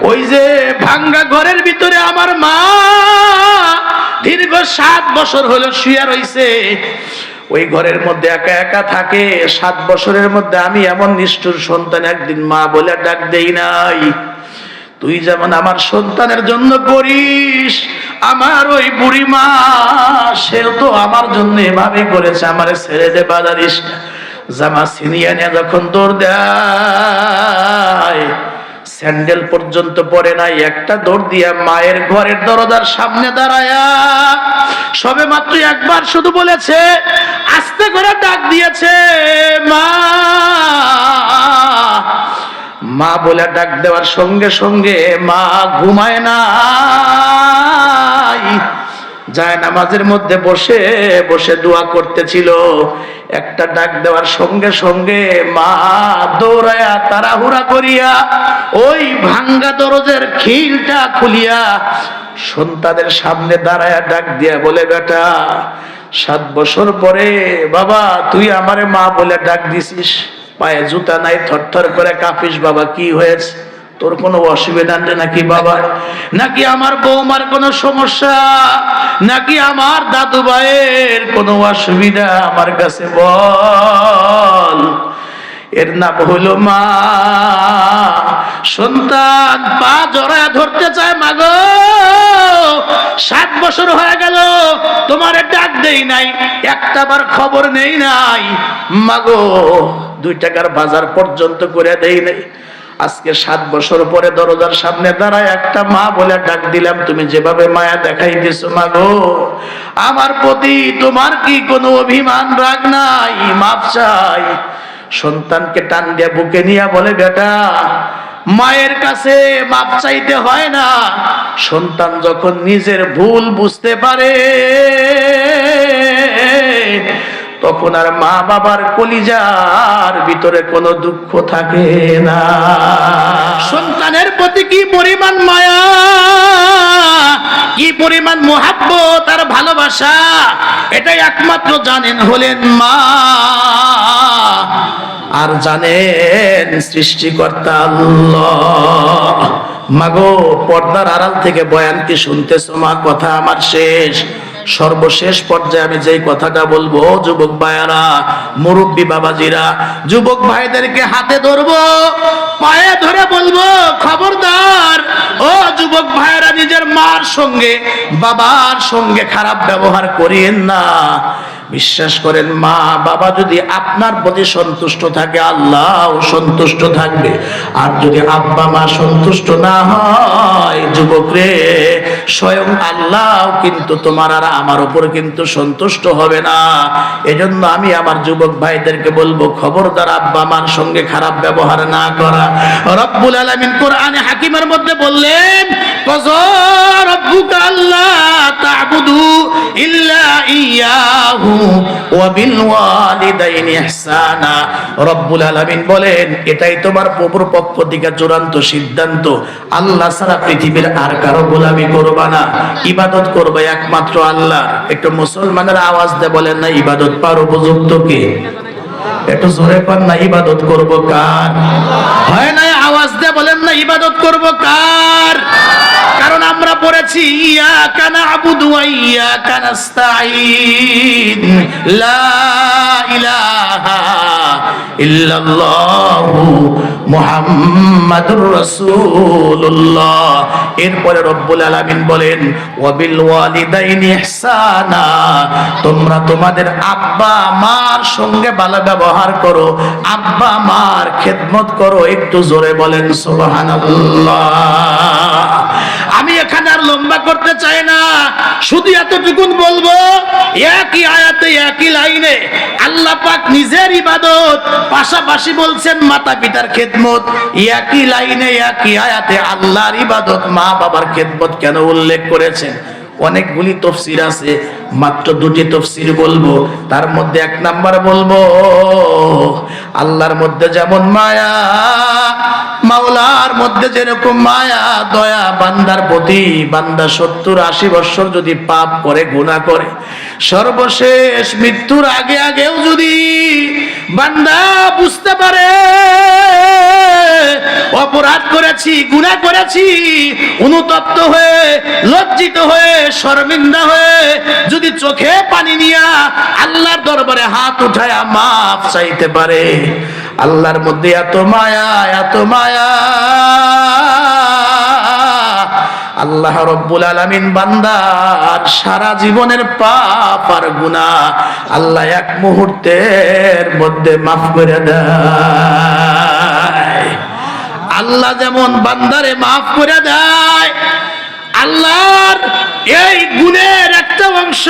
ওই যে ভাঙ্গা ঘরের ভিতরে আমার মা দীর্ঘ সাত বছর হলো শুয়ে রইছে। ওই ঘরের মধ্যে একা একা থাকে। সাত বছরের মধ্যে আমি এমন নিষ্ঠুর সন্তান একদিন মা বলে ডাক দেই নাই। তুই যেমন আমার সন্তানের জন্য করিস, আমার ওই বুড়ি মা, সেও তো আমার জন্য এভাবে করেছে, আমার ছেড়ে দে বাজারিস জামা ছিনিয়ে নিয়ে যখন দৌড় দেয় স্যান্ডেল পর্যন্ত পরে নাই, একটা দৌড় দিয়া মায়ের ঘরের দরজার সামনে দাঁড়ায়া সবে মাত্র একবার শুধু বলেছে, আস্তে করে ডাক দিয়েছে, মা। মা বলে ডাক দেওয়ার সঙ্গে সঙ্গে মা ঘুমায় না যায় নামাজের মধ্যে বসে বসে দোয়া করতেছিল। একটা ডাক দেওয়ার সঙ্গে সঙ্গে মা দৌড়ায়া তাড়াহুড়া করিয়া ওই ভাঙ্গা দরজের খিলটা খুলিয়া সন্তানের সামনে দাঁড়ায়া ডাক দিয়া বলে, বেটা, সাত বছর পরে বাবা, তুই আমারে মা বলে ডাক দিছিস। পায়ে জুতা নাই, থরথর করে কাঁপিস বাবা, কি হয়েছে? তোর কোনো অসুবিধা নেই নাকি বাবা? নাকি আমার বৌমার কোনো সমস্যা? নাকি আমার দাদু ভাইয়ের কোনো অসুবিধা? আমার কাছে বল। এর নাম হলো মা। সন্তান পা জড়ায় ধরতে চায় মাগো সাত বছর হয়ে গেল, তোমার ডাক দেই নাই, একটা বার খবর নেই নাই। মাগো দুই টাকার বাজার পর্যন্ত করে দেই নাই। আজকে সাত বছর পরে দরজার সামনে দাঁড়ায় একটা মা বলে ডাক দিলাম, তুমি যেভাবে মায়া দেখাই দিছো মাগো, আমার প্রতি তোমার কি কোনো অভিমান রাগ নাই? মাপ চাই। সন্তানকে টান দিয়ে বুকে নিয়ে বলে, বেটা, মায়ের কাছে মাপ চাইতে হয় না। সন্তান যখন নিজের ভুল বুঝতে পারে তখন আর মা বাবার কলিজার ভিতরে কোনো দুঃখ থাকে না। সন্তানের প্রতি কি পরিমাণ মায়া? কি পরিমাণ মোহাব্বত আর ভালোবাসা? এটাই একমাত্র জানেন হলেন মা। আর জানেন সৃষ্টিকর্তা আল্লাহ। মাগো, পর্দার আড়াল থেকে বয়ানকে শুনতেছো মা, কথা আমার শেষ। সর্বশেষ পর্যায়ে আমি যেই কথাটা বলব, যুবক ভাইয়ারা, মুরব্বী বাবাজিরা, যুবক ভাইদেরকে হাতে ধরবো, পায়ে ধরে বলব, খবরদার, ও যুবক ভাইয়েরা, নিজের মার সঙ্গে, বাবার সঙ্গে খারাপ ব্যবহার করিয়েন না। বিশ্বাস করেন, মা, বাবা যদি আপনার প্রতি সন্তুষ্ট থাকে, আল্লাহ সন্তুষ্ট থাকবে। আর যদি আব্বা, মা সন্তুষ্ট না হয়, যুবক রে, স্বয়ং আল্লাহ কিন্তু তোমার আর আমার উপর কিন্তু সন্তুষ্ট হবে না। এজন্য আমি আমার যুবক ভাইদেরকে বলব, খবরদার আব্বা, মার সঙ্গে খারাপ ব্যবহার না করা। রব্বুল আলামিন কোরআনে হাকিমের মধ্যে বললেন, কজর রব্বুকা আল্লাহ তা'বুদু ইল্লা ইয়াহু। রব্বুল আলামিন বলেন, এটাই তোমার প্রভুর পক্ষ থেকে চূড়ান্ত সিদ্ধান্ত। আল্লাহ ছাড়া পৃথিবীর আর কারও গোলামি করবা না, ইবাদত করবে একমাত্র আল্লাহ। একটু মুসলমানের আওয়াজ দিয়ে বলেন না, ইবাদত পার উপযুক্ত কে? একটু জোরে পান না, ইবাদত করব কার? হয় না আওয়াজ দিয়ে বলেন না, ইবাদত করব কার? কারণ আমরা পড়েছি ইয়া কানা আবুদু ইয়া কানাস্তাইন লা ইলাহা ইল্লাল্লাহু রব্বুল আলামিন বলেন তোমরা তোমাদের আব্বা মার সঙ্গে ভালো ব্যবহার করো, আব্বা মার খেদমত করো, একটু জোরে বলেন, সুবহানাল্লাহ। আমি এখানে আর লম্বা করতে চাই না। শুধু এতটুকুন বলব, একই আয়াতে, একই লাইনে আল্লাহ পাক নিজের ইবাদত, পাশাপাশি বলছেন মাতা পিতার খেদমত। একই লাইনে, একই আয়াতে আল্লাহর ইবাদত, মা বাবার খেদমত কেন উল্লেখ করেছেন? অনেকগুলি তফসির আছে, মাত্র দুটি তফসির বলব। তার মধ্যে এক নাম্বার বলব, আল্লাহর মধ্যে যেমন মায়া মাওলার মধ্যে যেরকম মায়া, দয়া, বান্দার প্রতি, বান্দা সত্তর আশি বছর যদি পাপ করে গুণা করে, সর্বশেষ মৃত্যুর আগে আগেও যদি বান্দা বুঝতে পারে, অপরাধ করেছি গুণা করেছি, অনুতপ্ত হয়ে, লজ্জিত হয়ে, শর্মিন্দা হয়ে যদি চোখে পানি নিয়া আল্লাহর দরবারে হাত উঠায় মাফ চাইতে পারে। আল্লাহর মধ্যে এত মায়া এত মায়া। আল্লাহ রব্বুল আলামিন বান্দার সারা জীবনের পাপ আর গুনাহ আল্লাহ এক মুহূর্তের মধ্যে মাফ করে দেয়। আল্লাহ যেমন বান্দারে মাফ করে দেয় আল্লাহর এই গুণের একটা অংশ।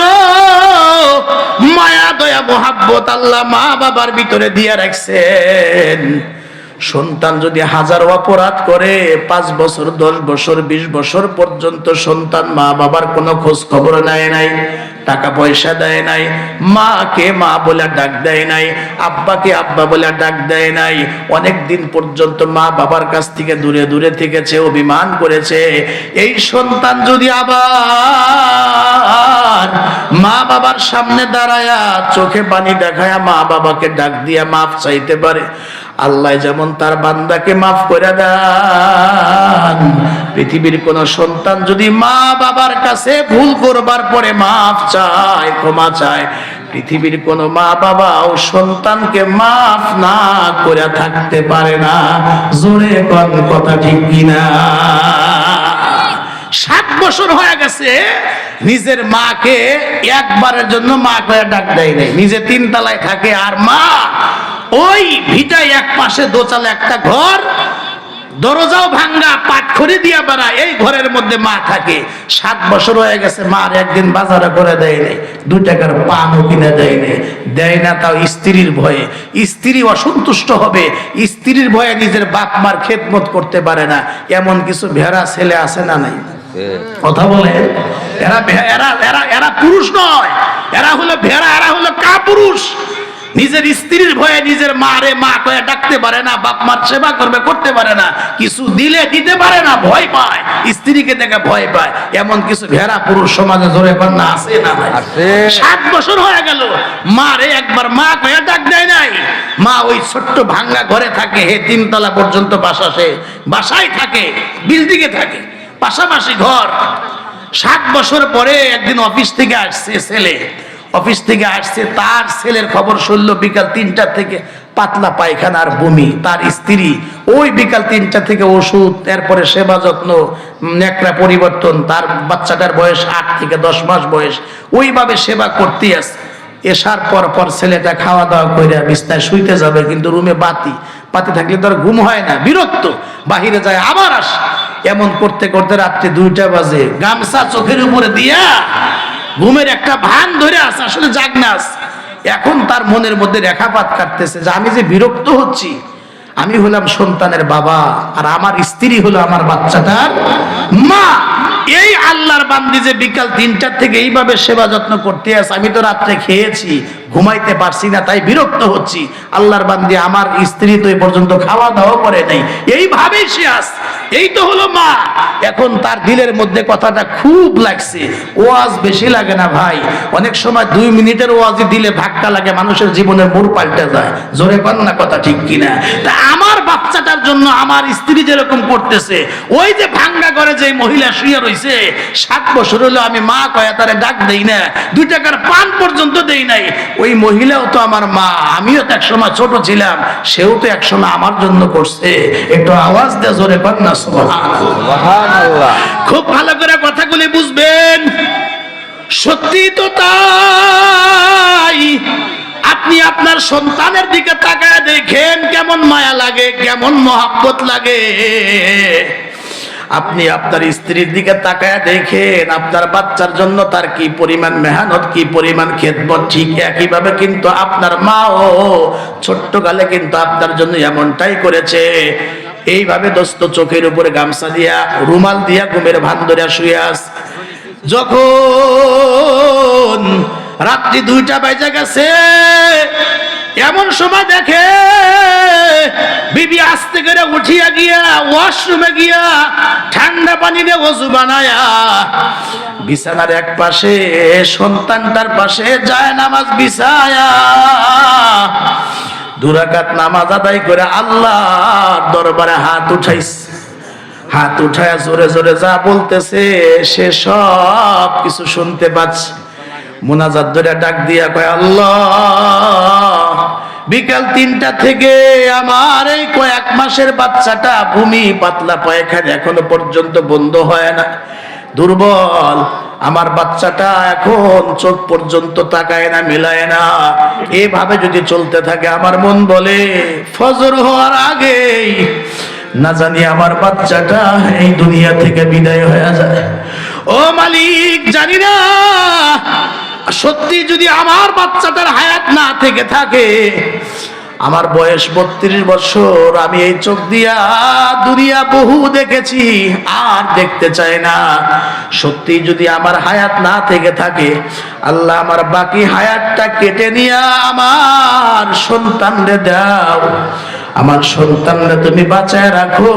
মায়া, দয়া, মোহাব্বত আল্লাহ মা বাবার ভিতরে দিয়ে রাখছেন। সন্তান যদি হাজার অপরাধ করে, পাঁচ বছর, দশ বছর, বিশ বছর পর্যন্ত সন্তান মা বাবার কোনো খোঁজ খবর নেয় নাই। টাকা পয়সা দেয় নাই, মাকে মা বলে ডাক দেয় নাই, আব্বাকে আব্বা বলে ডাক দেয় নাই। অনেক দিন পর্যন্ত মা বাবার কাছ থেকে দূরে দূরে থেকেছে, অভিমান করেছে। এই সন্তান যদি আবার মা বাবার সামনে দাঁড়ায়া চোখে পানি দেখায়া মা বাবাকে ডাক দিয়া মাফ চাইতে পারে আল্লাহ যেমন তার বান্দাকে মাফ করে দেন, পৃথিবীর কোন সন্তান যদি মা বাবার কাছে ভুল করবার পরে মাফ চায়, ক্ষমা চায়, পৃথিবীর কোন মা বাবা ও সন্তানকে মাফ না করে থাকতে পারে না। জোরে কথা ঠিক কিনা? সাত বছর হয়ে গেছে, নিজের মাকে একবারের জন্য মা করে ডাক দেয় নাই। নিজে তিন তলায় থাকে আর মা ওই ভিটায় এক পাশে দোচালে একটা ঘর, দরজাও ভাঙ্গা, পাটখড়ি দিয়া বেড়া, এই ঘরের মধ্যে মা থাকে। সাত বছর হয়ে গেছে, মার একদিন বাজারে করে দেয় নেই, দু টাকার পানও কিনে দেয় নেই। দেয় না তাও স্ত্রীর ভয়ে। স্ত্রী অসন্তুষ্ট হবে, স্ত্রীর ভয়ে নিজের বাপ মার খেদমত করতে পারে না। এমন কিছু ভেড়া ছেলে আছে না নাই? কথা বলে এরা এরা এরা এরা পুরুষ নয়। এরা হলো ভেড়া, এরা হলো কা পুরুষ নিজের স্ত্রীর ভয়ে নিজের মারে মা কয়ে ডাকতে পারে না বাপ মার সেবা করবে করতে পারে না কিছু দিলে দিতে পারে না ভয় পায়। স্ত্রীকে দেখে ভয় পায়। এমন কিছু ভেড়া পুরুষ সমাজে জোরে কন্যা আছে না। সাত বছর হয়ে গেল মারে একবার মা কয়ে ডাক দেয় নাই। মা ওই ছোট্ট ভাঙ্গা ঘরে থাকে হে তিনতলা পর্যন্ত বাসা সে বাসায় থাকে বিল্ডিংয়ে থাকে পাশাপাশি ঘর। সাত বছর পরে একদিন অফিস থেকে আসছে ছেলে। অফিস থেকে আসছে, তার ছেলের খবর শুনল বিকাল তিনটা থেকে, পাতলা পায়খানা আর বমি, তার স্ত্রী। ওই বিকাল তিনটা থেকে ওষুধ, এরপরে সেবা যত্ন নেকড়া পরিবর্তন, তার বাচ্চাটার বয়স আট থেকে দশ মাস বয়স। ওইভাবে সেবা করতে আসে। এসার পর পর ছেলেটা খাওয়া দাওয়া করে বিস্তায় শুইতে যাবে, কিন্তু রুমে বাতি। বাতি থাকলে তো ঘুম হয় না, বিরক্ত। বাহিরে যায়, আবার আস। এমন করতে করতে রাত্রে দুইটা বাজে। গামছা চোখের উপরে দিয়া ঘুমের একটা ভান ধরে আস আসলে জাগনাস এখন তার মনের মধ্যে রেখাপাত কাটতেছে যে আমি যে বিরক্ত হচ্ছি, আমি হলাম সন্তানের বাবা, আর আমার স্ত্রী হলো আমার বাচ্চাটার মা। এই আল্লাহর বান্দি যে বিকাল তিনটার থেকে এইভাবে সেবা যত্ন করতে আস আমি তো রাত্রে খেয়েছি, ঘুমাইতে পারছি না, তাই বিরক্ত হচ্ছি। আল্লাহর বান্দি আমার স্ত্রী তো এই পর্যন্ত খাওয়া দাওয়া করে নাই। এইভাবেই সে আস এই তো হলো মা। এখন তার দিলের মধ্যে কথাটা খুব লাগছে। ওয়াজ বেশি লাগে না ভাই। অনেক সময় দুই মিনিটের ওয়াজই দিলে ধাক্কা লাগে, মানুষের জীবনের মোড় পাল্টে যায়। জোরে কর না কথা ঠিক কিনা? তা আমার বাচ্চাটার জন্য আমার স্ত্রী যেরকম করতেছে ওই যে ভাঙ্গা করে যে মহিলা শুয়ে রইছে সাত বছর হলো আমি মা কয়া তারে ডাক দেই না দুই টাকার পান পর্যন্ত দেই নাই। ওই মহিলাও তো আমার মা আমিও তো একসময় ছোট ছিলাম সেও তো একসময় আমার জন্য করছে। একটু আওয়াজ দেয় জোরে কর না খুব ভালো করে কথাগুলি বুঝবেন। সত্যি তো তাই। আপনি আপনার সন্তানের দিকে তাকায় দেখেন কেমন মায়া লাগে, কেমন মহাব্বত লাগে। আপনি আপনার স্ত্রীর দিকে তাকায় দেখেন, আপনার বাচ্চার জন্য তার কি পরিমাণ মেহনত, কি পরিমাণ খেদমত, ঠিক একইভাবে কিন্তু আপনার মাও ছোট্ট কালে কিন্তু আপনার জন্য এমনটাই করেছে। এইভাবে দোস্ত চোখের উপরে গামছা দিয়া, রুমাল দিয়া, ঘুমের ভান ধরিয়া শুয়ে আস। যখন রাত্রি দুইটা বাজে গেছে। এমন সময় দেখে বিবি আস্তে করে উঠিয়া গিয়া ওয়াশরুমে গিয়া ঠান্ডা পানি দিয়ে ওজু বানায়া বিছানার এক পাশে, সন্তানটার পাশে যায় নামাজ বিছায়া। দুরাকাত নামাজ আদায় করে আল্লাহর দরবারে হাত উঠাইছে। হাত উঠায় জোরে জোরে যা বলতেছে, সে সব কিছু শুনতে পাচ্ছে। মোনাজাত ধরে ডাক দিয়া কয়, আল্লাহ, বিকাল তিনটা থেকে আমার এই কয়েক মাসের বাচ্চাটা ভূমি পাতলা পায়খানা এখনও পর্যন্ত বন্ধ হয় না। দুর্বল, আমার বাচ্চাটা এখন চোখ পর্যন্ত তাকায় না, মিলায় না। এভাবে যদি চলতে থাকে, আমার মন বলে, ফজর হওয়ার আগেই না জানি আমার বাচ্চাটা এই দুনিয়া থেকে বিদায় হয়ে যায়। ও মালিক, জানি না সত্যি যদি আমার বাচ্চাটার হায়াত না থেকে থাকে, আমার বয়স বত্রিশ বছর, আমি এই চোখ দিয়া দুনিয়া বহু দেখেছি, আর দেখতে চাই না। সত্যি যদি আমার হায়াত না থেকে থাকে, আল্লাহ আমার বাকি হায়াতটা কেটে নিয়ে আমার সন্তানরে দাও। আমার সন্তানরা তুমি বাঁচায় রাখো,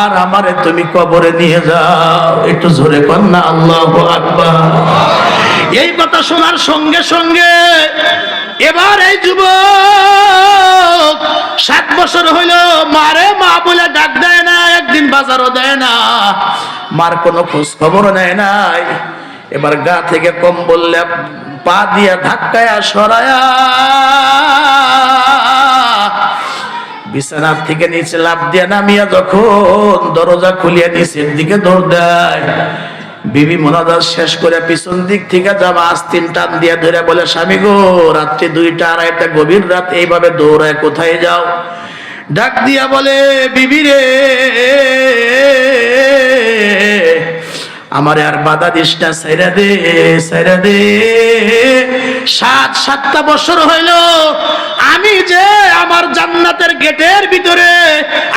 আর আমারে তুমি কবরে নিয়ে যাও। একটু জোরে না, আল্লাহ আকবার। এই কথা শোনার সঙ্গে সঙ্গে এবার এই যুবক সাত বছর হইল মারে, মা বলে ডাক দেয় না, একদিন বাজারও দেয় না। মার কোনো খোঁজ খবর নেয় নাই। এবার গা থেকে কম বললে পা দিয়া ধাক্কায় সরায়া বিছানার থেকে নিচে লাভ দিয়ে নামিয়া যখন দরজা খুলিয়া নিচের দিকে দৌড় দেয়। বিবি মোনাজাত শেষ করে পিছন দিক থেকে জামা আস্তিন টান দিয়ে ধরে বলে, স্বামী গো, রাত্রি দুইটা আড়াইটা গভীর রাত, এইভাবে দৌড়ায় কোথায় যাও? ডাক দিয়া বলে, বিবি রে আমারে আর বাধা দিস না সাইরা দে সাইরা দে। সাত, সাতটা বছর হইল, আমি যে আমার জান্নাতের গেটের ভিতরে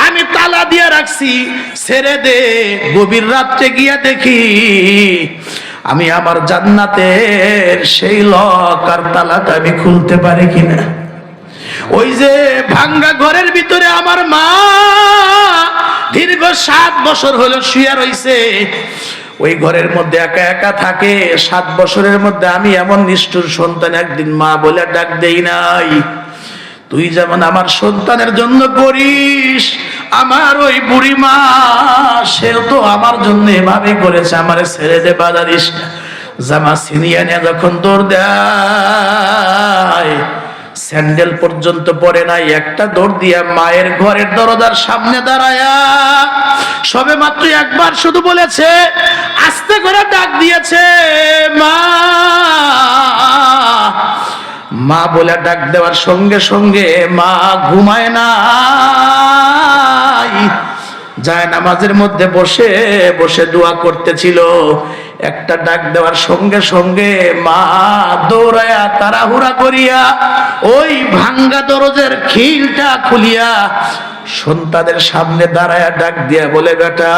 আমি তালা দিয়ে রাখছি, ছেড়ে দে। গভীর রাত্রে গিয়া দেখি, আমি আমার জান্নাতের সেই লক আর তালাটা আমি খুলতে পারি কিনা। ওই যে ভাঙ্গা ঘরের ভিতরে আমার মা, দীর্ঘ সাত বছর হলো শুয়ে রইছে। ওই ঘরের মধ্যে একা একা থাকে সাত বছরের মধ্যে আমি এমন নিষ্ঠুর সন্তান একদিন মা বলে ডাক দেই নাই তুই যেমন আমার সন্তানের জন্য করিস, আমার ওই বুড়ি মা, সেও তো আমার জন্য এভাবে করেছে, আমার ছেড়ে দে বাজারিস। জামা ছিনিয়ে নিয়ে যখন দৌড় দেয় স্যান্ডেল পর্যন্ত পরে নাই, একটা দৌড় দিয়া মায়ের ঘরের দরজার সামনে দাঁড়ায়া সবে মাত্র একবার শুধু বলেছে, আস্তে করে ডাক দিয়েছে, মা। মা বলে ডাক দেওয়ার সঙ্গে সঙ্গে মা ঘুমায় না যায় নামাজের মধ্যে বসে বসে দোয়া করতেছিল। একটা ডাক দেওয়ার সঙ্গে সঙ্গে মা দৌড়ায়া তাড়াহুড়া করিয়া ওই ভাঙ্গা দরজের খিলটা খুলিয়া সন্তানের সামনে দাঁড়ায়া ডাক দিয়া বলে, বেটা,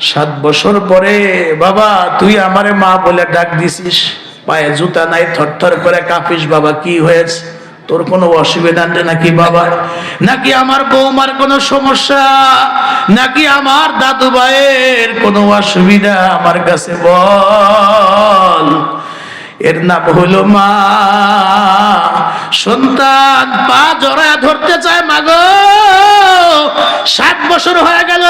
সাত বছর পরে বাবা, তুই আমারে মা বলে ডাক দিছিস। পায়ে জুতা নাই, থরথর করে কাঁপিস বাবা, কি হয়েছে? তোর কোনো অসুবিধা নাকি বাবা? নাকি আমার বৌমার কোনো সমস্যা? নাকি আমার দাদু ভাইয়ের কোনো অসুবিধা? আমার কাছে বল। এর নাম হলো মা। সন্তান পা জড়ায় ধরতে চায় মাগো সাত বছর হয়ে গেল,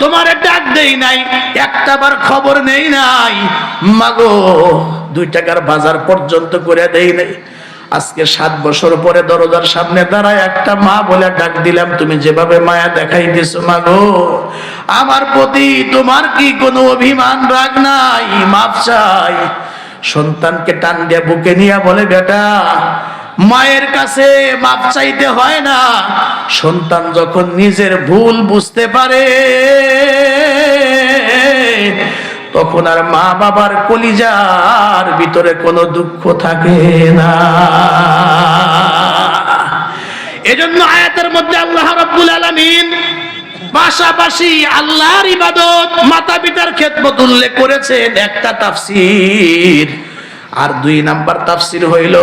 তোমার ডাক দেই নাই, একটা বার খবর নেই নাই। মাগো দুই টাকার বাজার পর্যন্ত করে দেই নাই। আজকে সাত বছর পরে দরজার সামনে দাঁড়ায় একটা মা বলে ডাক দিলাম, তুমি যেভাবে মায়া দেখাই দিছো মাগো, আমার প্রতি তোমার কি কোনো অভিমান রাগ নাই? মাপ চাই। সন্তানকে টান দিয়া বুকে নিয়ে বলে, বেটা, মায়ের কাছে মাপ চাইতে হয় না। সন্তান যখন নিজের ভুল বুঝতে পারে তখন আর মা বাবার কলিজার ভিতরে কোনো দুঃখ থাকে না। এজন্য আয়াতের মধ্যে আল্লাহ রাব্বুল আলামিন পাশাপাশি আল্লাহর ইবাদত মাতা পিতার খেদমত উল্লেখ করেছেন, একটা তাফসীর। আর দুই নাম্বার তাফসীর হইল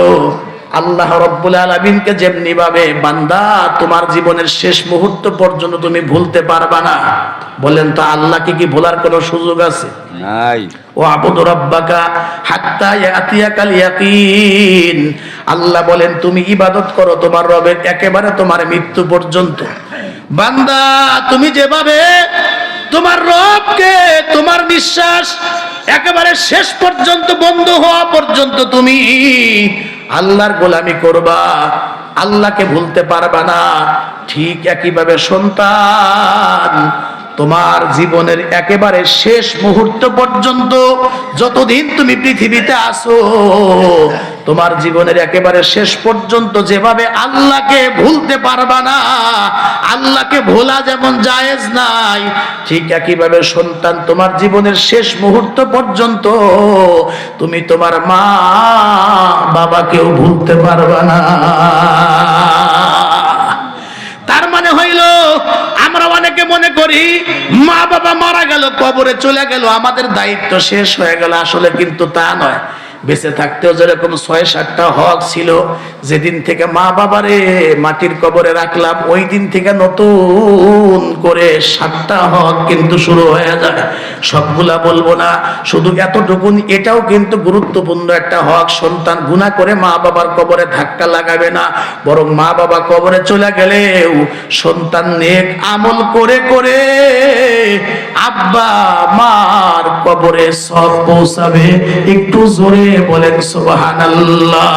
আল্লাহ রব্বুল আলমিনকে যেমনি ভাবে বান্দা তোমার জীবনের শেষ মুহূর্ত পর্যন্ত তুমি ভুলতে পারবা না। বলেন তো আল্লাহকে কি ভোলার কোনো সুযোগ আছে? নাই। ও আবুদ রব্বাকা হাত্তা ইয়াতিয়াকাল ইয়াকিন। আল্লাহ বলেন তুমি ইবাদত করো তোমার রবের একেবারে তোমার মৃত্যু পর্যন্ত। বান্দা তুমি যেভাবে তোমার রবকে তোমার বিশ্বাস একেবারে শেষ পর্যন্ত বন্ধ হওয়া পর্যন্ত তুমি আল্লাহর গোলামি করবা, আল্লাহকে ভুলতে পারবা না। ঠিক একইভাবে সন্তান, তোমার জীবনের একেবারে শেষ মুহূর্ত পর্যন্ত যতদিন তুমি পৃথিবীতে আসো তোমার জীবনের একেবারে শেষ পর্যন্ত যেভাবে আল্লাহকে ভুলতে পারবা না, আল্লাহকে ভোলা যেমন জায়েজ নাই, ঠিক একইভাবে সন্তান তোমার জীবনের শেষ মুহূর্ত পর্যন্ত তুমি তোমার মা বাবাকেও ভুলতে পারবা না। তার মানে হইল, আমরা অনেকে মনে করি, মা বাবা মারা গেল, কবরে চলে গেল, আমাদের দায়িত্ব শেষ হয়ে গেল, আসলে কিন্তু তা নয়। বেঁচে থাকতেও যেরকম ছয় সাতটা হক ছিল, যেদিন থেকে মা বাবারে মাটির কবরে রাখলাম, ওই দিন থেকে নতুন করে সাতটা হক কিন্তু শুরু হয়ে যায়। সবগুলা বলব না, শুধু এতটুকুন, এটাও কিন্তু গুরুত্বপূর্ণ একটা হক, সন্তান গুণা করে মা বাবার কবরে ধাক্কা লাগাবে না, বরং মা বাবা কবরে চলে গেলেও সন্তান নেক আমল করে করে আব্বা মার কবরে সব পৌঁছাবে। একটু জোরে বলেন সুবহানাল্লাহ।